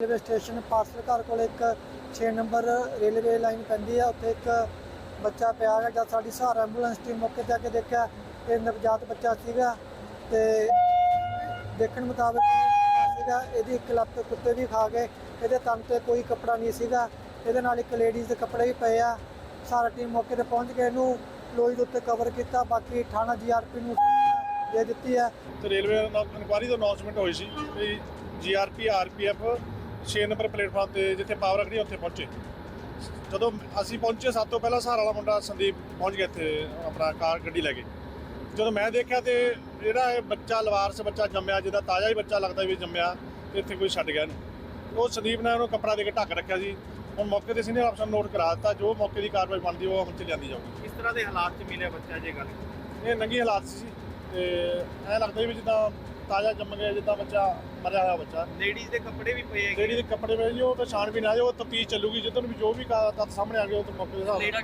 Railway station parcel ਘਰ ਕੋਲ ਇੱਕ 6 ਨੰਬਰ ਰੇਲਵੇ ਲਾਈਨ ਪੈਂਦੀ ਹੈ ਉੱਥੇ ਇੱਕ ਬੱਚਾ ਪਿਆ ਹੈ ਜਦ ਸਾਡੀ ਸਹਾਰਾ ਐਂਬੂਲੈਂਸ ਟੀਮ ਮੌਕੇ ਤੇ ਆ ਕੇ ਦੇਖਿਆ, ਇਹ ਨਵਜਾਤ ਬੱਚਾ ਸੀਗਾ ਤੇ ਦੇਖਣ ਮੁਤਾਬਕ ਸੀਗਾ, ਇਹਦੀ ਇੱਕ ਲੱਤ ਕੁੱਤੇ ਵੀ ਖਾ ਗਏ ਇਹਦੇ ਤਨ ਤੇ ਕੋਈ ਕੱਪੜਾ ਨਹੀਂ ਸੀਗਾ, ਇਹਦੇ ਨਾਲ ਇੱਕ ਲੇਡੀਜ਼ ਦੇ ਕੱਪੜੇ ਵੀ ਪਏ ਆ, ਸਾਰਾ ਟੀਮ ਮੌਕੇ ਤੇ ਪਹੁੰਚ ਕੇ ਇਹਨੂੰ ਲੋਈ ਦੇ ਉੱਤੇ ਕਵਰ ਕੀਤਾ, ਬਾਕੀ ਥਾਣਾ ਜੀਆਰਪੀ ਨੂੰ ਦੇ ਦਿੱਤੀ ਹੈ ਤੇ ਰੇਲਵੇ ਇਨਕੁਆਰੀ ਤੋਂ ਅਨਾਉਂਸਮੈਂਟ ਹੋਈ ਸੀ ਜੀਆਰਪੀ ਆਰਪੀਐਫ 6 ਨੰਬਰ ਪਲੇਟਫਾਰਮ ਤੇ ਜਿੱਥੇ ਪਾਵਰ ਖੜੀ ਉੱਥੇ ਪਹੁੰਚੇ। ਜਦੋਂ ਅਸੀਂ ਪਹੁੰਚੇ ਸਭ ਤੋਂ ਪਹਿਲਾਂ ਸਹਾਰਾ ਵਾਲਾ ਮੁੰਡਾ ਸੰਦੀਪ ਪਹੁੰਚ ਗਿਆ ਇੱਥੇ ਆਪਣਾ ਕਾਰ ਗੱਡੀ ਲੈ ਕੇ। ਜਦੋਂ ਮੈਂ ਦੇਖਿਆ ਤੇ ਜਿਹੜਾ ਇਹ ਬੱਚਾ ਲਵਾਰਸ ਬੱਚਾ ਜੰਮਿਆ ਜਿਹਦਾ ਤਾਜ਼ਾ ਹੀ ਬੱਚਾ ਲੱਗਦਾ ਵੀ ਜੰਮਿਆ ਤੇ ਇੱਥੇ ਕੋਈ ਛੱਡ ਗਿਆ ਨਹੀਂ। ਉਹ ਸੰਦੀਪ ਨੇ ਉਹਨੂੰ ਕੱਪੜਾ ਦੇ ਕੇ ਢੱਕ ਰੱਖਿਆ ਸੀ। ਹੁਣ ਮੌਕੇ ਤੇ ਸੀਨੀਅਰ ਅਫਸਰ ਨੋਟ ਕਰਾ ਦਿੱਤਾ ਜੋ ਮੌਕੇ ਦੀ ਕਾਰਵਾਈ ਬਣਦੀ ਉਹ ਅਮਲ ਚ ਲਿਆਂਦੀ ਜਾਊਗੀ। ਕਿਸ ਤਰ੍ਹਾਂ ਦੇ ਹਾਲਾਤ 'ਚ ਮਿਲਿਆ ਬੱਚਾ ਜੇ ਗੱਲ। ਇਹ ਨੰਗੀ ਹਾਲਾਤ ਸੀ। ਤੇ ਐ ਲੱਗਦਾ ਵੀ ਜਿੱਦਾਂ ਤਾਜ਼ਾ ਜੰਮ ਗਿਆ ਜਿੱਦਾਂ ਬੱਚਾ ਮਰਿਆ ਹੋਇਆ ਬੱਚਾ। ਲੇਡੀਜ਼ ਦੇ ਕੱਪੜੇ ਵੀ ਪਏ ਹੈਗੇ। ਜਿਹੜੀ ਦੇ ਕੱਪੜੇ ਪਏ ਜੀ ਉਹ ਤਾਂ ਛਾਣਬੀਨ ਆ ਜੀ ਉਹ ਤਫਤੀਸ਼ ਚੱਲੂਗੀ ਜਦੋਂ ਵੀ ਜੋ ਵੀ ਕਾ- ਤੱਥ ਸਾਹਮਣੇ ਆ ਗਏ ਉਹ ਤਾਂ ਮੌਕੇ ਦੇ ਹਿਸਾਬ ਨਾਲ।